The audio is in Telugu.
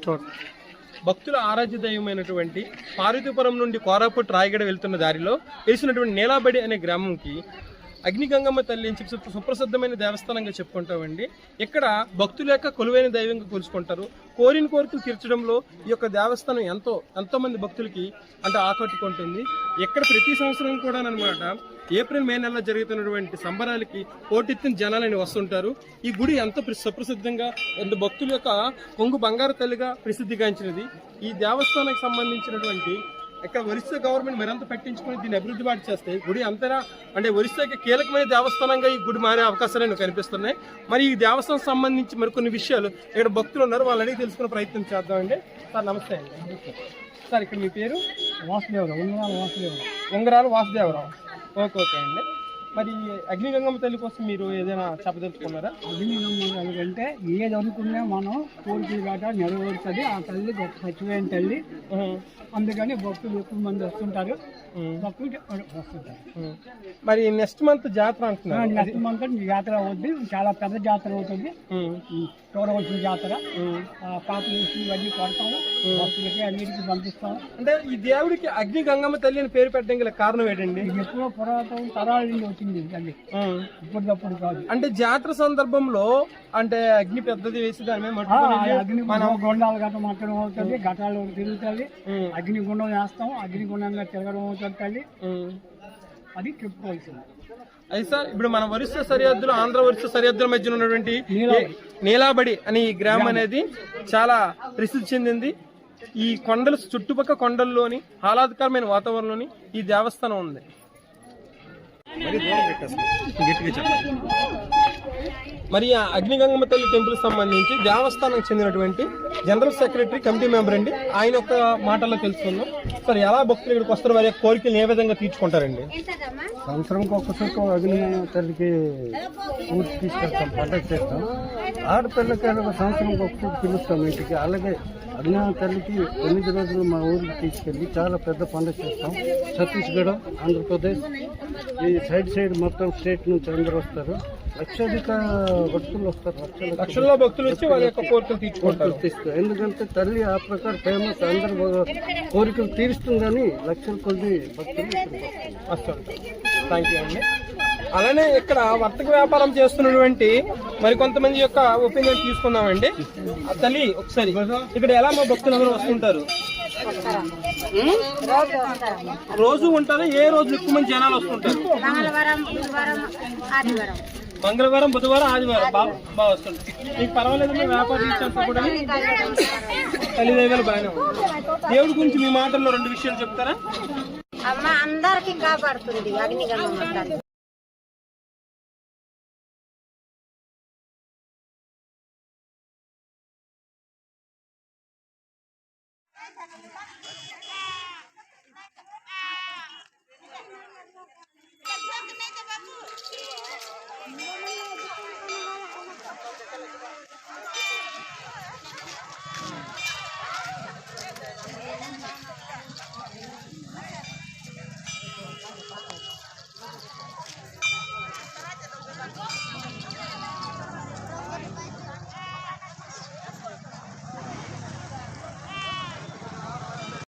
స్టార్ట్ భక్తుల ఆరాధ్య దైవమైనటువంటి పార్వతీపురం నుండి కోరాపుట్ రాయగడ వెళ్తున్న దారిలో వెలిసినటువంటి నేలాబడి అనే గ్రామంకి అగ్నిగంగమ్మ తల్లి అని చెప్పి సుప్రసిద్ధమైన దేవస్థానంగా చెప్పుకుంటామండి. ఇక్కడ భక్తుల యొక్క కొలువైన దైవంగా కొలుచుకుంటారు. కోరిన కోరికలు తీర్చడంలో ఈ యొక్క దేవస్థానం ఎంతో ఎంతో మంది భక్తులకి అంటే ఆకట్టుకుంటుంది. ఇక్కడ ప్రతి సంవత్సరం కూడా అనమాట ఏప్రిల్ మే నెలలో జరుగుతున్నటువంటి సంబరాలకి పోటెత్తిన జనాలని వస్తుంటారు. ఈ గుడి ఎంతో సుప్రసిద్ధంగా ఎంత భక్తుల యొక్క కొంగు బంగారు తల్లిగా ప్రసిద్ధిగాంచినది. ఈ దేవస్థానానికి సంబంధించినటువంటి ఇక్కడ ఒరిస్సా గవర్నమెంట్ మరింత పట్టించుకుని దీన్ని అభివృద్ధి బాటు చేస్తే గుడి అంతేనా? అంటే ఒరిస్సాకి కీలకమైన దేవస్థానంగా ఈ గుడి మారే అవకాశాలు కనిపిస్తున్నాయి. మరి ఈ దేవస్థానం సంబంధించి మరికొన్ని విషయాలు ఇక్కడ భక్తులు ఉన్నారు. వాళ్ళని అడిగి తెలుసుకునే ప్రయత్నం చేద్దామండి. సార్ నమస్తే అండి. సార్ ఇక్కడ మీ పేరు? వాసుదేవరావు. ఉన్నవాళ్ళు వాసుదేవరావు. ఉంగరాలు వాసుదేవరావు. ఓకే ఓకే అండి. మరి అగ్నిగంగమ్మ తల్లి కోసం మీరు ఏదైనా చెప్పదలుచుకున్నారా అగ్నిగమ్మ అంటే ఏది అనుకున్నా మనం కోరికలు గట్రా నెరవేరుతుంది. ఆ తల్లి గొప్ప సచివైన తల్లి. అందుకని భక్తులు ఎక్కువ మంది వస్తుంటారు. భక్తులు. మరి నెక్స్ట్ మంత్ జాతర అంటున్నారు. నెక్స్ట్ మంత్ జాతర అవుద్ది. చాలా పెద్ద జాతర అవుతుంది. చూడవలసిన జాతర. పాపులేషన్ ఇవన్నీ కొడతాము భక్తులకి అన్నిటికీ పంపిస్తాము అంటే ఈ దేవుడికి అగ్ని గంగమ్మ తల్లి అని పేరు పెట్టడం గల కారణం ఏంటండి? ఎప్పుడో పురాతన తరాల నుండి వచ్చింది ఉహు. ఇప్పటికప్పుడు కాదు అంటే జాతర సందర్భంలో అంటే అగ్ని పెద్దది వేసి దాని మీద అగ్ని మనం గుండాలు గట్ట మట్టడం అవుతుంది ఘటాలు తిరుగుతుంది అగ్ని గుండం వేస్తాం అగ్ని గుండంగా తిరగడం అవుతుంది. అది చెప్పుకోవాల్సింది అయితే సార్ ఇప్పుడు మన ఒరిస్సా సరిహద్దులు ఆంధ్ర ఒరిస్సా సరిహద్దుల మధ్య ఉన్నటువంటి నీలాబడి. అనే ఈ గ్రామం అనేది చాలా ప్రసిద్ధి చెందింది ఈ కొండల చుట్టుపక్కల కొండల్లోని ఆహ్లాదకరమైన వాతావరణంలోని ఈ దేవస్థానం ఉంది. మరి ఆ అగ్నిగంగమ్మ తల్లి టెంపుల్ సంబంధించి దేవస్థానం చెందినటువంటి జనరల్ సెక్రటరీ కమిటీ మెంబర్ అండి. ఆయన యొక్క మాటల్లో తెలుసుకుందాం. సార్ ఎలా భక్తులు ఇక్కడికి వస్తారు? వారి కోరికలు ఏ విధంగా తీర్చుకుంటారండి? సంవత్సరంకి ఒక్కసారి అగ్ని తల్లికి ఊరికి తీసుకెళ్తాం పండగ చేస్తాం. ఆడపిల్లకి ఒక సంవత్సరంకి ఒకసారి పిలుస్తాం ఇంటికి. అలాగే అగ్ని తల్లికి ఎనిమిది రోజులు మా ఊరికి తీసుకెళ్ళి చాలా పెద్ద పండుగ చేస్తాం. ఛత్తీస్గఢ్ ఆంధ్రప్రదేశ్ ఈ సైడ్ సైడ్ మొత్తం స్టేట్ నుంచి అందరూ వస్తారు. లక్షాధిక భక్తులు వస్తారు. లక్షల లక్షల్లో భక్తులు వచ్చి వాళ్ళ యొక్క కోరికలు తీర్చుకుంటారు. తీస్తారు ఎందుకంటే తల్లి ఆ ప్రకారం ఫేమస్ అందరు కోరికలు తీరుస్తుందని లక్షల కొద్ది భక్తులు వస్తారు. థ్యాంక్ యూ అండి. అలానే ఇక్కడ వర్తక వ్యాపారం చేస్తున్నటువంటి మరి కొంతమంది యొక్క ఒపీనియన్ తీసుకుందామండి. తల్లి ఒకసారి. ఇక్కడ ఎలా మా భక్తులు అందరూ వస్తుంటారు? రోజు ఉంటారా ఏ రోజు ఎక్కువ మంది జనాలు వస్తుంటారు? మంగళవారం బుధవారం ఆదివారం. బాగా బాగా వస్తుంటారు. మీకు పర్వాలేదు మీ వ్యాపారం చేసేంత కూడా తల్లి దైవాలు బాగానే ఉంది దేవుడి గురించి మీ మాటల్లో రెండు విషయాలు చెప్తారా? అమ్మ అందరికి కాపాడుతుంది తల్లి Thank you.